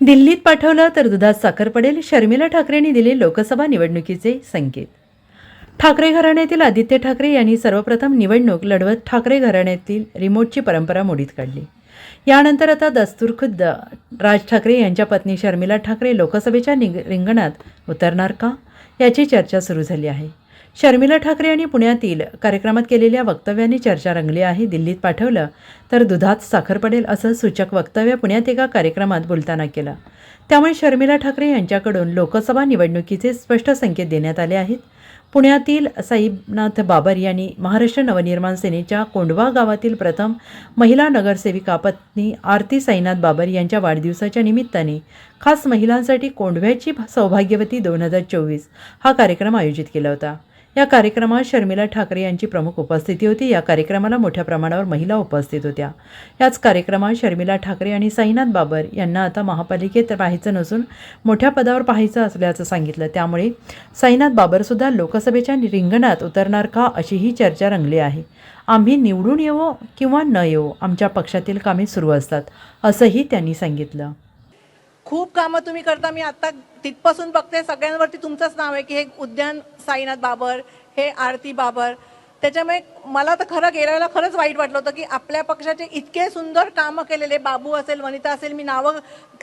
दिल्लीत पाठवलं तर दुधात साखर पडेल शर्मिला ठाकरेंनी दिले लोकसभा निवडणुकीचे संकेत. ठाकरे घराण्यातील आदित्य ठाकरे यांनी सर्वप्रथम निवडणूक लढवत ठाकरे घराण्यातील रिमोटची परंपरा मोडीत काढली. यानंतर आता दस्तूरखुद्द राज ठाकरे यांच्या पत्नी शर्मिला ठाकरे लोकसभेच्या निग रिंगणात उतरणार का? याची चर्चा सुरू झाली आहे. शर्मिला ठाकरे यांनी पुण्यातील कार्यक्रमात केलेल्या वक्तव्याने चर्चा रंगली आहे दिल्लीत पाठवलं तर दुधात साखर पडेल असं सूचक वक्तव्य पुण्यात एका कार्यक्रमात बोलताना केलं. त्यामुळे शर्मिला ठाकरे यांच्याकडून लोकसभा निवडणुकीचे स्पष्ट संकेत देण्यात आले आहेत. पुण्यातील साईनाथ बाबर यांनी महाराष्ट्र नवनिर्माण सेनेच्या कोंडवा गावातील प्रथम महिला नगरसेविका पत्नी आरती साईनाथ बाबर यांच्या वाढदिवसाच्या निमित्ताने खास महिलांसाठी कोंडव्याची सौभाग्यवती दोन हजार चोवीस हा कार्यक्रम आयोजित केला होता. या कार्यक्रमात शर्मिला ठाकरे यांची प्रमुख उपस्थिती होती. या कार्यक्रमाला मोठ्या प्रमाणावर महिला उपस्थित होत्या. याच कार्यक्रमात शर्मिला ठाकरे आणि साईनाथ बाबर यांना आता महापालिकेत पाहायचं नसून मोठ्या पदावर पाहायचं असल्याचं सांगितलं. त्यामुळे साईनाथ बाबरसुद्धा लोकसभेच्या रिंगणात उतरणार का अशीही चर्चा रंगली आहे. आम्ही निवडून येवो किंवा न येवो आमच्या पक्षातील कामे सुरू असतात असंही त्यांनी सांगितलं. खूप कामं तुम्ही करता. मी आता तिथपासून बघते सगळ्यांवरती तुमचंच नाव आहे की हे उद्यान साईनाथ बाबर हे आरती बाबर. त्याच्यामुळे मला तर खरं गेल्या वेळेला खरंच वाईट वाटलं होतं की आपल्या पक्षाचे इतके सुंदर कामं केलेले बाबू असेल वनिता असेल मी नावं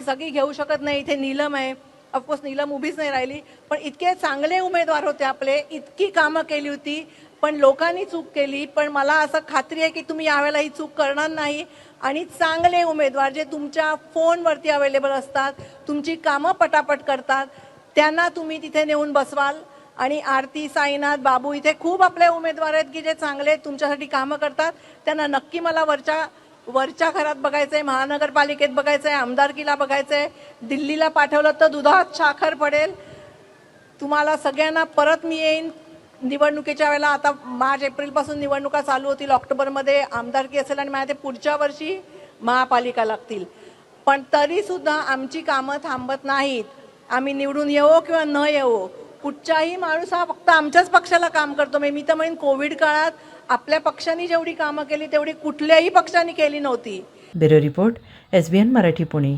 सगळी घेऊ शकत नाही. इथे नीलम आहे. ऑफकोर्स नीलम उभीच नाही राहिली पण इतके चांगले उमेदवार होते आपले इतकी कामं केली होती. पण लोकांनी चूक केली पण मला असं खात्री आहे की तुम्ही यावेळेला ही चूक करणार नाही. आणि चांगले उमेदवार जे तुमच्या फोनवरती अवेलेबल असतात तुमची कामं पटापट करतात त्यांना तुम्ही तिथे नेऊन बसवाल. आणि आरती साईनाथ बाबू इथे खूप आपले उमेदवार आहेत की जे चांगले तुमच्यासाठी कामं करतात. त्यांना नक्की मला वरच्या वरच्या घरात बघायचं आहे महानगरपालिकेत बघायचं आहे आमदारकीला बघायचं आहे दिल्लीला पाठवलं तर दुधात साखर पडेल. तुम्हाला सगळ्यांना परत मी येईन. निवडणुकीच्या वेळेला आता मार्च एप्रिलपासून निवडणुका चालू होतील. ऑक्टोबरमध्ये आमदारकी असेल आणि माझ्या ते पुढच्या वर्षी महापालिका लागतील. पण तरीसुद्धा आमची कामं थांबत नाहीत. आम्ही निवडून येवो किंवा न येवो कुठच्याही माणूस हा फक्त आमच्याच पक्षाला काम करतो. मी तर म्हणेन कोविड काळात आपल्या पक्षाने जेवढी कामं केली तेवढी कुठल्याही पक्षाने केली नव्हती. Bureau report S B N Marathi Pune.